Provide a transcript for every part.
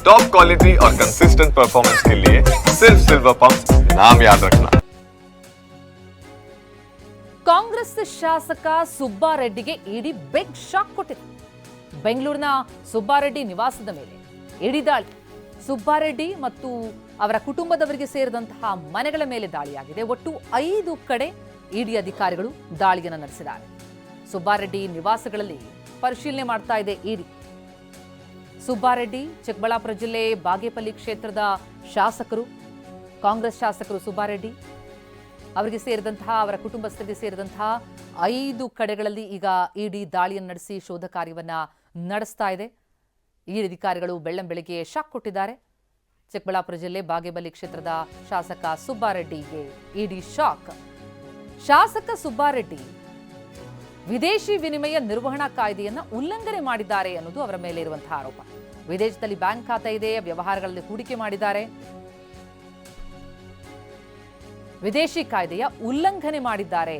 Top quality और consistent performance के लिए सिर्फ सिल्वर पंप नाम याद रखना ಕಾಂಗ್ರೆಸ್ ಶಾಸಕ ಸುಬ್ಬಾರೆಡ್ಡಿಗೆ ಇಡಿ ಬಿಗ್ ಶಾಕ್ ಕೊಟ್ಟಿದೆ ಬೆಂಗಳೂರಿನ ಸುಬ್ಬಾರೆಡ್ಡಿ ನಿವಾಸದ ಮೇಲೆ ಇಡಿ ದಾಳಿ ಸುಬ್ಬಾರೆಡ್ಡಿ ಮತ್ತು ಅವರ ಕುಟುಂಬದವರಿಗೆ ಸೇರಿದಂತಹ ಮನೆಗಳ ಮೇಲೆ ದಾಳಿಯಾಗಿದೆ ಒಟ್ಟು ಐದು ಕಡೆ ಇಡಿ ಅಧಿಕಾರಿಗಳು ದಾಳಿಯನ್ನು ನಡೆಸಿದ್ದಾರೆ ಸುಬ್ಬಾರೆಡ್ಡಿ ನಿವಾಸಗಳಲ್ಲಿ ಪರಿಶೀಲನೆ ಮಾಡ್ತಾ ಇದೆ ಇಡಿ ಸುಬ್ಬಾರೆಡ್ಡಿ, ಚಿಕ್ಕಬಳ್ಳಾಪುರ ಜಿಲ್ಲೆ ಬಾಗೇಪಲ್ಲಿ ಕ್ಷೇತ್ರದ ಶಾಸಕರು, ಕಾಂಗ್ರೆಸ್ ಶಾಸಕರು ಸುಬ್ಬಾರೆಡ್ಡಿ. ಅವರಿಗೆ ಸೇರಿದಂತಹ, ಅವರ ಕುಟುಂಬಸ್ಥರಿಗೆ ಸೇರಿದಂತಹ ಐದು ಕಡೆಗಳಲ್ಲಿ ಈಗ ಇಡಿ ದಾಳಿಯನ್ನು ನಡೆಸಿ ಶೋಧ ಕಾರ್ಯವನ್ನ ನಡೆಸ್ತಾ ಇದೆ. ಈ ಅಧಿಕಾರಿಗಳು ಬೆಳ್ಳಂ ಬೆಳಗ್ಗೆ ಶಾಕ್ ಕೊಟ್ಟಿದ್ದಾರೆ. ಚಿಕ್ಕಬಳ್ಳಾಪುರ ಜಿಲ್ಲೆ ಬಾಗೇಬಲ್ಲಿ ಕ್ಷೇತ್ರದ ಶಾಸಕ ಸುಬ್ಬಾರೆಡ್ಡಿಗೆ ಇಡಿ ಶಾಕ್. ಶಾಸಕ ಸುಬ್ಬಾರೆಡ್ಡಿ ವಿದೇಶಿ ವಿನಿಮಯ ನಿರ್ವಹಣಾ ಕಾಯ್ದೆಯನ್ನು ಉಲ್ಲಂಘನೆ ಮಾಡಿದ್ದಾರೆ ಅನ್ನೋದು ಅವರ ಮೇಲೆ ಇರುವಂತಹ ಆರೋಪ. ವಿದೇಶದಲ್ಲಿ ಬ್ಯಾಂಕ್ ಖಾತೆ ಇದೆ, ವ್ಯವಹಾರಗಳಲ್ಲಿ ಹೂಡಿಕೆ ಮಾಡಿದ್ದಾರೆ. ವಿದೇಶಿ ಕಾಯ್ದೆಯ ಉಲ್ಲಂಘನೆ ಮಾಡಿದ್ದಾರೆ.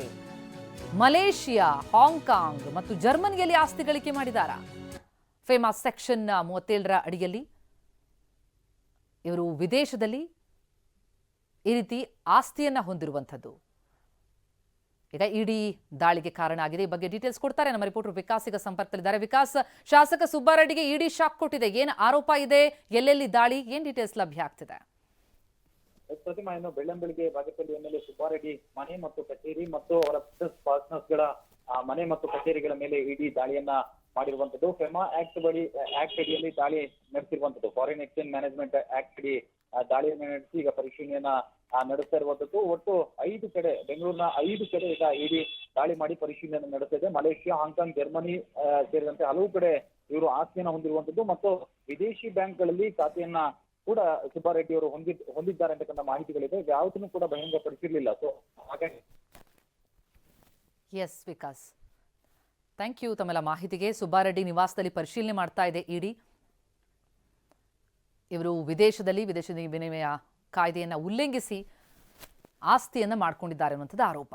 ಮಲೇಷಿಯಾ, ಹಾಂಗ್ಕಾಂಗ್ ಮತ್ತು ಜರ್ಮನಿಯಲ್ಲಿ ಆಸ್ತಿ ಗಳಿಕೆ ಮಾಡಿದಾರ ಫೇಮಸ್ ಸೆಕ್ಷನ್ ಮೂವತ್ತೇಳರ ಅಡಿಯಲ್ಲಿ ಇವರು ವಿದೇಶದಲ್ಲಿ ಈ ರೀತಿ ಆಸ್ತಿಯನ್ನ ಹೊಂದಿರುವಂಥದ್ದು. ಈಗ ಇಡೀ ದಾಳಿಗೆ ಕಾರಣ ಆಗಿದೆ. ಈ ಬಗ್ಗೆ ಡೀಟೇಲ್ಸ್ ಕೊಡ್ತಾರೆ. ನಮ್ಮ ರಿಪೋರ್ಟರ್ ವಿಕಾಸ್ ಈಗ ಸಂಪರ್ಕದಲ್ಲಿದ್ದಾರೆ. ವಿಕಾಸ್, ಶಾಸಕ ಸುಬ್ಬಾರೆಡ್ಡಿಗೆ ಇಡಿ ಶಾಕ್ ಕೊಟ್ಟಿದೆ. ಏನು ಆರೋಪ ಇದೆ? ಎಲ್ಲೆಲ್ಲಿ ದಾಳಿ? ಏನ್ ಡೀಟೇಲ್ಸ್ ಲಭ್ಯ ಆಗ್ತಿದೆ? ಪ್ರತಿಮಾ, ಇನ್ನು ಬೆಳ್ಳಂಬೆಳಿಗ್ಗೆ ಬಾಗೇಪಲ್ಲಿ ಎಂಎಲ್ಎ ಸುಬ್ಬಾರೆಡ್ಡಿ ಮನೆ ಮತ್ತು ಕಚೇರಿ ಮತ್ತು ಅವರ ಬಿಸಿನೆಸ್ ಪಾರ್ಟ್ನರ್ಸ್ಗಳ ಮನೆ ಮತ್ತು ಕಚೇರಿಗಳ ಮೇಲೆ ಇಡೀ ದಾಳಿಯನ್ನ ಮಾಡಿರುವಂತದ್ದು. ಫೆಮಾ ಆಕ್ಟ್ ಬಳಿ ಆಕ್ಟ್ ಅಡಿಯಲ್ಲಿ ದಾಳಿ ನಡೆಸಿರುವಂತದ್ದು. ಫಾರಿನ್ ಎಕ್ಸ್ಚೇಂಜ್ ಮ್ಯಾನೇಜ್ಮೆಂಟ್ ಆಕ್ಟ್ ಅಡಿ ದಾಳಿಯನ್ನ ನಡೆಸಿ ಈಗ ಪರಿಶೀಲನೆಯನ್ನ ನಡೆಸ್ತಾ ಇರುವಂತದ್ದು. ಒಟ್ಟು ಐದು ಕಡೆ, ಬೆಂಗಳೂರಿನ ಐದು ಕಡೆ ಈಗ ಇಡಿ ದಾಳಿ ಮಾಡಿ ಪರಿಶೀಲನೆ ನಡೆಸಿದೆ ಮಲೇಷಿಯಾ, ಹಾಂಗ್ಕಾಂಗ್, ಜರ್ಮನಿ ಸೇರಿದಂತೆ ಹಲವು ಕಡೆ ಇವರು ಆಸ್ತಿಯನ್ನ ಹೊಂದಿರುವಂತದ್ದು. ಮತ್ತು ವಿದೇಶಿ ಬ್ಯಾಂಕ್ಗಳಲ್ಲಿ ಖಾತೆಯನ್ನ ಕೂಡ ಸುಬ್ಬಾರೆಡ್ಡಿ ಅವರು ಹೊಂದಿ, ಹೊಂದಿದ್ದಾರೆ ಅಂತಕ್ಕಂಥ ಮಾಹಿತಿಗಳಿದೆ. ಯಾವುದನ್ನು ಕೂಡ ಬಹಿರಂಗಪಡಿಸಿರ್ಲಿಲ್ಲ. So yes Vikas thank you ತಮ್ಮೆಲ್ಲ ಮಾಹಿತಿಗೆ. ಸುಬ್ಬಾರೆಡ್ಡಿ ನಿವಾಸದಲ್ಲಿ ಪರಿಶೀಲನೆ ಮಾಡ್ತಾ ಇದೆ ಇಡಿ. ಇವರು ವಿದೇಶದಲ್ಲಿ ವಿದೇಶಿ ವಿನಿಮಯ ಕಾಯ್ದೆಯನ್ನು ಉಲ್ಲಂಘಿಸಿ ಆಸ್ತಿಯನ್ನು ಮಾಡಿಕೊಂಡಿದ್ದಾರೆ ಅನ್ನುವಂಥದ್ದು ಆರೋಪ.